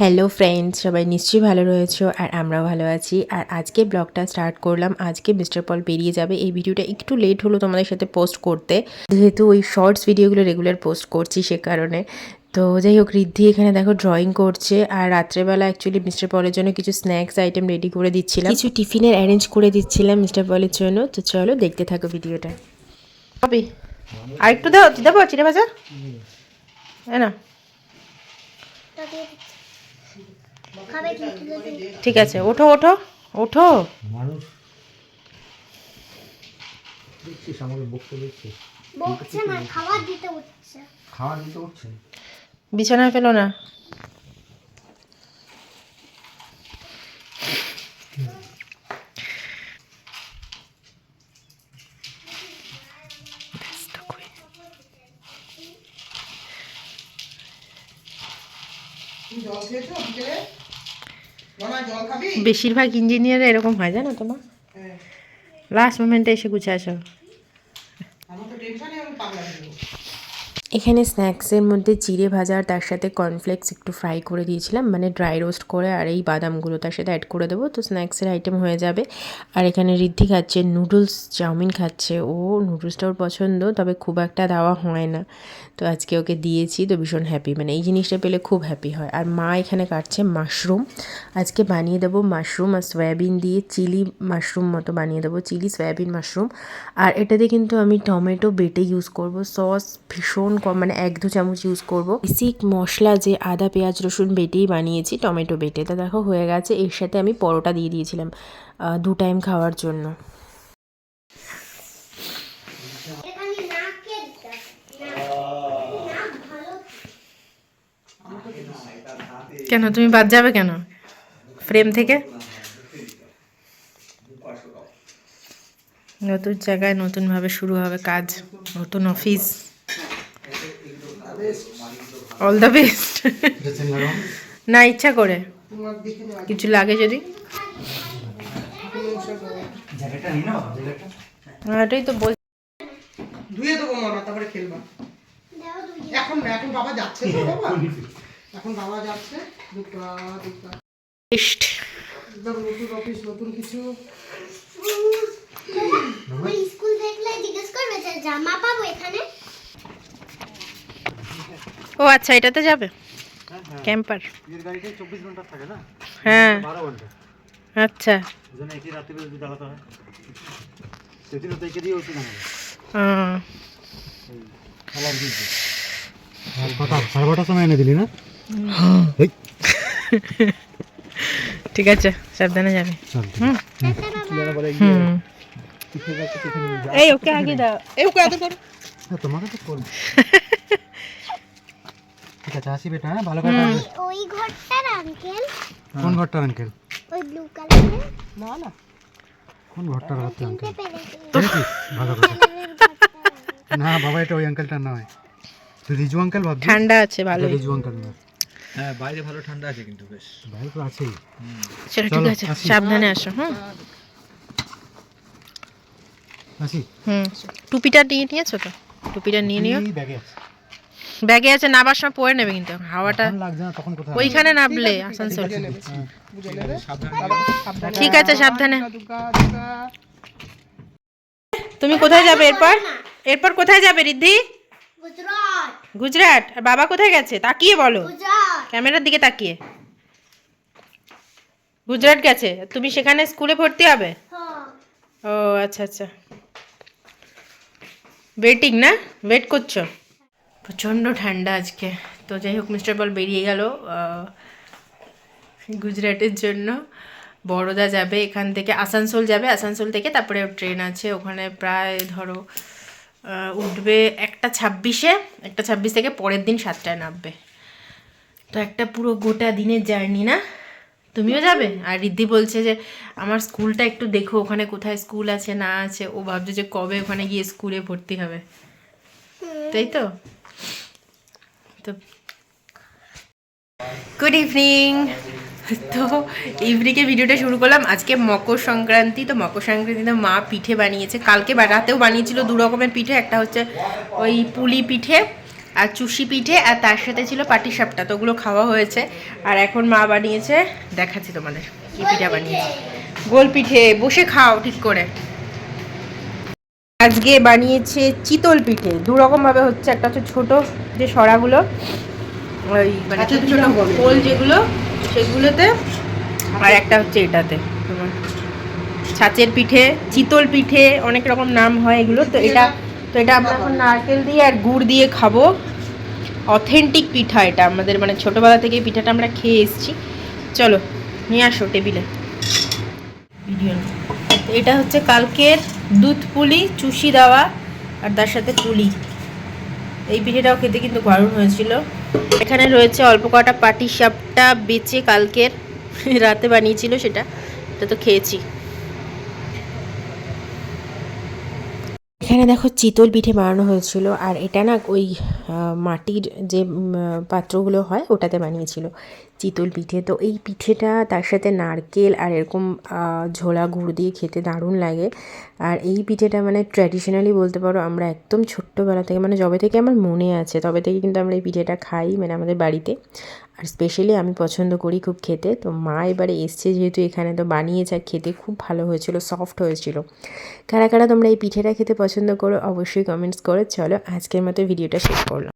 Hello friends সবাই নিশ্চয়ই ভালো রয়েছে আর আমরাও ভালো আছি। আর আজকে ব্লগটা স্টার্ট করলাম। আজকে মিস্টার পল বেরিয়ে যাবে। এই ভিডিওটা একটু লেট হলো তোমাদের সাথে পোস্ট করতে। যেহেতু ওই শর্টস ভিডিওগুলো রেগুলার পোস্ট করছি সে কারণে। তো যাই হোক রিদ্ধি এখানে দেখো ড্রয়িং করছে। আর রাত্রেবেলা অ্যাকচুয়ালি মিস্টার পলের জন্য কিছু স্ন্যাক্স আইটেম রেডি করে দিচ্ছিলাম। কিছু টিফিনের অ্যারেঞ্জ করে দিচ্ছিলাম মিস্টার পলের জন্য। তো চলো দেখতে থাকো ভিডিওটা। কবি আর একটু দাও দেবো চিড়ে ভাজা? হ্যাঁ না ঠিক আছে ওঠো ওঠো ওঠো। মানুষ দেখছিস আমাকে বকতে দেখছিস? বকছে না খাবার দিতে হচ্ছে খাবার দিতে হচ্ছে বিছানায় ফেলো না। জল খেয়েছো বিকেলে? মামা জল খাবি? বেশিরভাগ ইঞ্জিনিয়ার এরকম হয় জানো তোমার। লাস্ট মোমেন্টে এসে গুছে আসো আমার তো টেনশনে আমি পাগলা হয়ে এখানে স্ন্যাক্সের মধ্যে চিড়ে ভাজা আর তার সাথে কর্নফ্লেক্স একটু ফ্রাই করে দিয়েছিলাম মানে ড্রাই রোস্ট করে আর এই বাদামগুলো তার সাথে অ্যাড করে দেবো। তো স্ন্যাক্সের আইটেম হয়ে যাবে। আর এখানে ঋদ্ধি খাচ্ছে নুডলস চাউমিন খাচ্ছে। ও নুডলসটা ওর পছন্দ, তবে খুব একটা দেওয়া হয় না। তো আজকে ওকে দিয়েছি, তো ভীষণ হ্যাপি মানে এই জিনিসটা পেলে খুব হ্যাপি হয়। আর মা এখানে কাটছে মাশরুম আজকে বানিয়ে দেবো মাশরুম আর সয়াবিন দিয়ে চিলি মাশরুম মতো বানিয়ে দেবো চিলি সয়াবিন মাশরুম আর এটাতে কিন্তু আমি টমেটো বেটে ইউজ করব। সস ভীষণ কম মানে এক দু চামচ ইউজ করব। বেসিক মশলা যে আদা, পেঁয়াজ, রসুন বেটেই বানিয়েছি, টমেটো বেটে। তা দেখো হয়ে গেছে, এর সাথে আমি পরোটা দিয়ে দিয়েছিলাম দু টাইম খাওয়ার জন্য। কেন, তুমি বাদ যাবে কেন? ফ্রেম থেকে? নতুন জায়গায় নতুনভাবে শুরু হবে কাজ, নতুন অফিস অল দ্য বেস্ট না ইচ্ছা করে। কিছু লাগে যদি। এটাই তো বল ধুয়ে দেবো মামা তারপরে খেলবা। এখন না এখন বাবা যাচ্ছে তো বাবা। এখন বাবা যাচ্ছে। দুপা টেস্ট নতুন অফিস নতুন কিছু ওই স্কুল দেখলে জিজ্ঞেস করবে যে জামা পাবো এখানে ও আচ্ছা এটাতে যাবে ক্যাম্পার এর গাড়িটা চব্বিশ ঘণ্টা থাকে না হ্যাঁ বারো ঘণ্টা আচ্ছা ওই জন্য একই রাত্রে যদি চালাতে হয় সেদিনও তো একে দিয়ে ওষুধ আমাদের আহ, খেলার দিয়েছে কটা সাড়ে কটার সময় এনে দিলি না? এই। ঠিক আছে সাবধানে যাবে। এই ওকে আগে দাও। এই ওকে আদর করো তোমাকে তো করব। ঠিক আছে আসি বেটা হ্যাঁ? ভালো করে। ওই ঘরটার আঙ্কেল কোন ঘরটার আঙ্কেল ওই ব্লু কালারের না না। কোন ঘরটার আঙ্কেল ভালো করে না বাবা এটা ওই আঙ্কেলটা নয়। তুই রিজু আঙ্কেল ভাবছিস? ঠান্ডা আছে ভালো রিজু আঙ্কেল না হ্যাঁ বাইরে ভালো ঠান্ডা আছে কিন্তু বেশ। ভাই তো আছেই। চলো ঠিক আছে সাবধানে আসো হুম। আসি। হুম টুপিটা নিয়ে নিয়েছো তো? টুপিটা নিয়ে নিও। ব্যাগে আছে। ব্যাগে আছে নাবার সময় পরে নেবে কিন্তু। হাওয়াটা ওইখানে নামলে আসানসোল। ঠিক আছে সাবধানে। তুমি কোথায় যাবে এরপর? এরপর কোথায় যাবে রিদ্ধি গুজরাট। গুজরাট। আর বাবা কোথায় গেছে? তাকিয়ে বলো। ক্যামেরার দিকে তাকিয়ে। গুজরাট গেছে। তুমি সেখানে স্কুলে ভর্তি হবে? হ্যাঁ। ও আচ্ছা আচ্ছা। ওয়েটিং না? ওয়েট করছ? প্রচণ্ড ঠান্ডা আজকে। তো যাই হোক, মিস্টার বল বেরিয়ে গেল গুজরাটের জন্য। বড়দা যাবে, এখান থেকে আসানসোল যাবে। আসানসোল থেকে তারপরে ট্রেন আছে, ওখানে প্রায় ধরো উঠবে একটা ছাব্বিশে। একটা ছাব্বিশ থেকে পরের দিন সাতটায় নামবে। তো একটা পুরো গোটা দিনের জার্নি না? তুমিও যাবে? আর রিদ্ধি বলছে যে, আমার স্কুলটা একটু দেখো, ওখানে কোথায় স্কুল আছে, না আছে। ও ভাবছে যে, কবে ওখানে গিয়ে স্কুলে ভর্তি হবে? তাই তো? তো গুড ইভিনিং তো ইভিনিংয়ে ভিডিওটা শুরু করলাম। আজকে মকর সংক্রান্তি, তো মকর সংক্রান্তিতে মা পিঠে বানিয়েছে। কালকে রাতেও বানিয়েছিল দু রকমের পিঠে। একটা হচ্ছে ওই পুলি পিঠে আর চুষি পিঠে, আর তার সাথে ছিল পাটিসাপটা, তো ওগুলো খাওয়া হয়েছে। আর এখন মা বানিয়েছে, দেখাচ্ছি তোমাদের, কি পিঠা বানিয়েছে। গোল পিঠে, বসে খাও ঠিক করে। আজকে বানিয়েছে চিতল পিঠে। দু রকম ভাবে হচ্ছে একটা হচ্ছে ছোট যে সরাগুলো ওই মানে ছোট ছোট গোল যেগুলো সেগুলোতে আর একটা হচ্ছে এটাতে। তোমার ছাঁচের পিঠে চিতল পিঠে অনেক রকম নাম হয় এগুলো। তো এটা তো এটা আমরা এখন নারকেল দিয়ে আর গুড় দিয়ে খাব। অথেন্টিক পিঠা এটা আমাদের মানে ছোটোবেলা থেকে পিঠাটা আমরা খেয়ে এসেছি। চলো নিয়ে আসো টেবিলে। ভিডিও এটা হচ্ছে কালকের দুধ পুলি, চুষি দেওয়া আর তার সাথে পুলি। এই পিঠেটাও খেতে কিন্তু দারুণ হয়েছিল। এখানে রয়েছে অল্প কটা পাটি সাপটা বেচে কালকের রাতে বানিয়েছিল সেটা। এটা তো খেয়েছি। এখানে দেখো চিতল পিঠে বানানো হয়েছিল আর এটা না ওই মাটির যে পাত্রগুলো হয় ওটাতে বানিয়েছিল চিতল পিঠে। তো এই পিঠেটা তার সাথে নারকেল আর এরকম ঝোলা গুড় দিয়ে খেতে দারুণ লাগে। আর এই পিঠেটা মানে ট্র্যাডিশনালি বলতে পারো আমরা একদম ছোট্টবেলা থেকে মানে যবে থেকে আমার মনে আছে তবে থেকে কিন্তু আমরা এই পিঠেটা খাই মানে আমাদের বাড়িতে। আর স্পেশালি আমি পছন্দ করি খুব খেতে। তো মা এবারে এসছে যেহেতু এখানে, তো বানিয়েছে আর খেতে খুব ভালো হয়েছিল সফট হয়েছিল। কারা কারা তোমরা এই পিঠেটা খেতে পছন্দ করো, অবশ্যই কমেন্টস করো। চলো আজকের মতো ভিডিওটা শেষ করলাম।